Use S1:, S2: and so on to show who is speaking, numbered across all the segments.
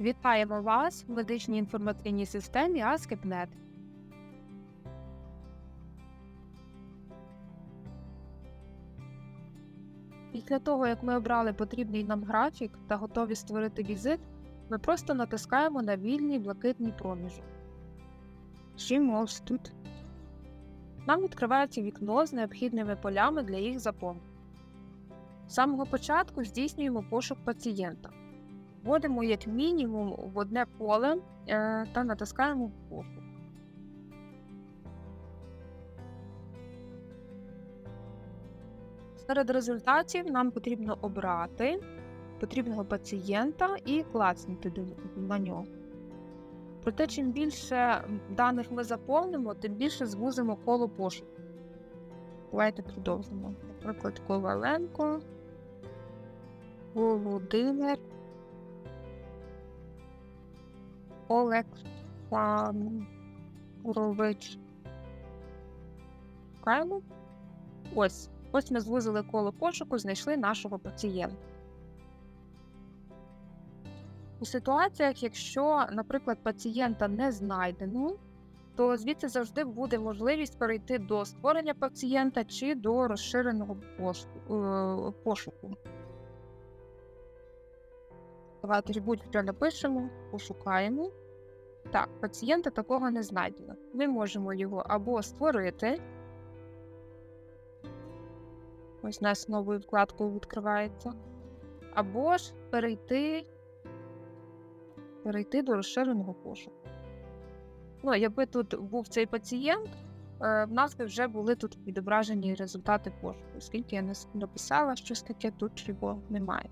S1: Вітаємо вас в медичній інформаційній системі ASCII.NET. Після того, як ми обрали потрібний нам графік та готові створити візит, ми просто натискаємо на вільний блакитний проміжок. Тут. Нам відкривається вікно з необхідними полями для їх заповнення. З самого початку здійснюємо пошук пацієнта. Вводимо як мінімум в одне поле е, та натискаємо пошук. Серед результатів нам потрібно обрати потрібного пацієнта і клацнути на нього. Проте, чим більше даних ми заповнимо, тим більше звузимо коло пошуку. Давайте продовжимо. Наприклад, Коваленко, Володимир, Олександрович. Шукаємо. Ось. Ось ми звузили коло пошуку, знайшли нашого пацієнта. У ситуаціях, якщо, наприклад, пацієнта не знайдено, то звідси завжди буде можливість перейти до створення пацієнта чи до розширеного пошуку. Давайте будь-що напишемо, пошукаємо. Так, пацієнта такого не знайдено. Ми можемо його або створити. Ось у нас новою вкладкою відкривається. Або ж перейти, перейти до розширеного пошуку. Ну, якби тут був цей пацієнт, е, в нас би вже були тут відображені результати пошуку. Оскільки я написала щось таке, тут його немає.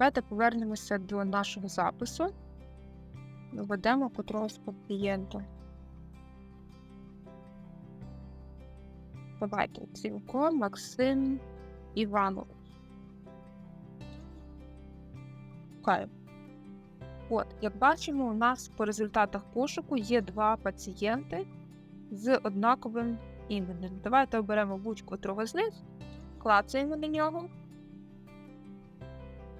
S1: Давайте повернемося до нашого запису. Введемо котрогось пацієнта. Давайте Цівко Максим Іванович. Шукаємо. От, як бачимо, у нас по результатах пошуку є два пацієнти з однаковим іменем. Давайте оберемо будь-котрого з них, клацаємо на нього.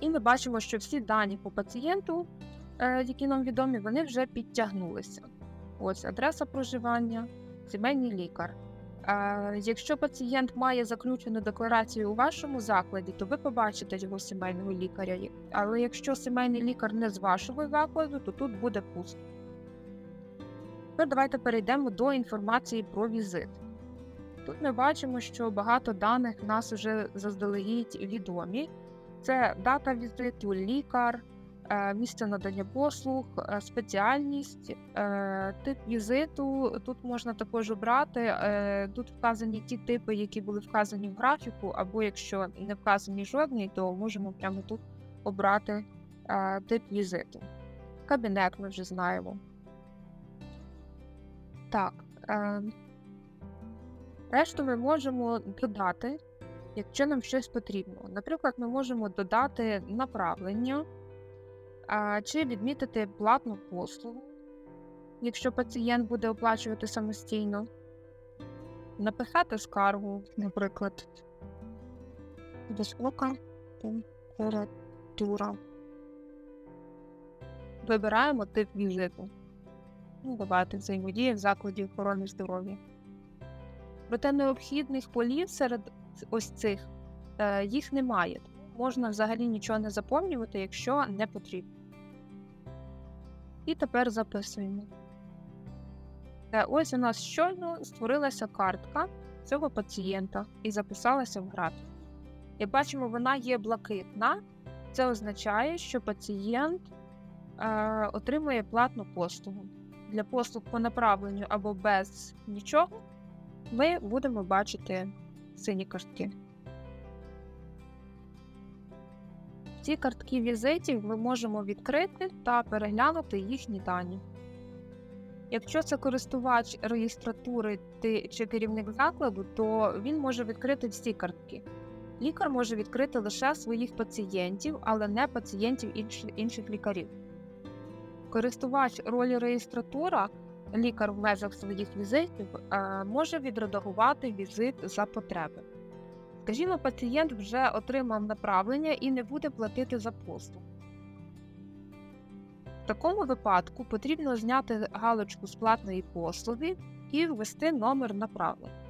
S1: І ми бачимо, що всі дані по пацієнту, е, які нам відомі, вони вже підтягнулися. Ось адреса проживання, сімейний лікар. Е, Якщо пацієнт має заключену декларацію у вашому закладі, то ви побачите його сімейного лікаря. Але якщо сімейний лікар не з вашого закладу, то тут буде пусто. Тепер давайте перейдемо до інформації про візит. Тут ми бачимо, що багато даних нас вже заздалегідь відомі. Це дата візиту, лікар, е, місце надання послуг, е, спеціальність, е, тип візиту. Тут можна також обрати. Тут вказані ті типи, які були вказані в графіку, або якщо не вказані жодний, то можемо прямо тут обрати тип візиту. Кабінет ми вже знаємо. Так. Решту ми можемо додати, якщо нам щось потрібно. Наприклад, ми можемо додати направлення чи відмітити платну послугу, якщо пацієнт буде оплачувати самостійно, написати скаргу, наприклад, висока температура. Вибираємо тип візиту. Ну, давайте взаємодія в закладі охорони здоров'я. Проте необхідних полів серед ось цих е, їх немає. Можна взагалі нічого не заповнювати, якщо не потрібно. І тепер записуємо. Е, Ось у нас щойно створилася картка цього пацієнта і записалася в графік. Як бачимо, вона є блакитна. Це означає, що пацієнт е, отримує платну послугу. Для послуг по направленню або без нічого ми будемо бачити сині картки. Ці картки візитів ми можемо відкрити та переглянути їхні дані. Якщо це користувач реєстратури чи керівник закладу, то він може відкрити всі картки. Лікар може відкрити лише своїх пацієнтів, але не пацієнтів інших, інших лікарів. Користувач ролі реєстратура, лікар в межах своїх візитів, е, може відредагувати візит за потреби. Скажімо, пацієнт вже отримав направлення і не буде платити за послугу. такому випадку потрібно зняти галочку з платної послуги і ввести номер направлення.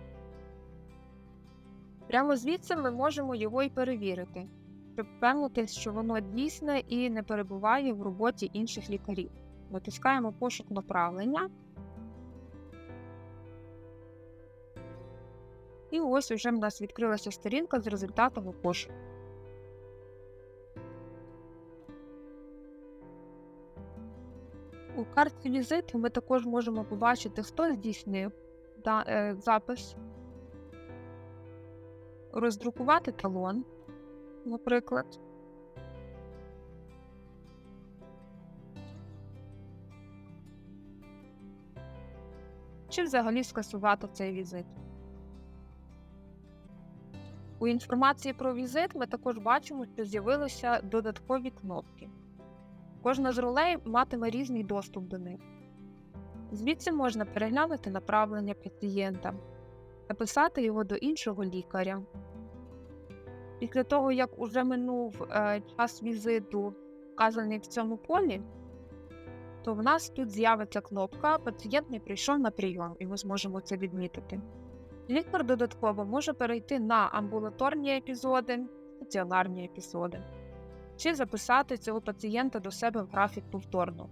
S1: Прямо звідси ми можемо його і перевірити, щоб впевнитись, що воно дійсне і не перебуває в роботі інших лікарів. Натискаємо пошук направлення. І ось уже в нас відкрилася сторінка з результатами пошуку. У картці візиту ми також можемо побачити, хто здійснив е, запис, роздрукувати талон, наприклад. Чи взагалі скасувати цей візит. У інформації про візит ми також бачимо, що з'явилися додаткові кнопки. Кожна з ролей матиме різний доступ до них. Звідси можна переглянути направлення пацієнта, написати його до іншого лікаря. Після того, як уже минув е, час візиту, вказаний в цьому полі, то в нас тут з'явиться кнопка Пацієнт не прийшов на прийом, і ми зможемо це відмітити. Лікар додатково може перейти на амбулаторні епізоди, стаціонарні епізоди, чи записати цього пацієнта до себе в графік повторно.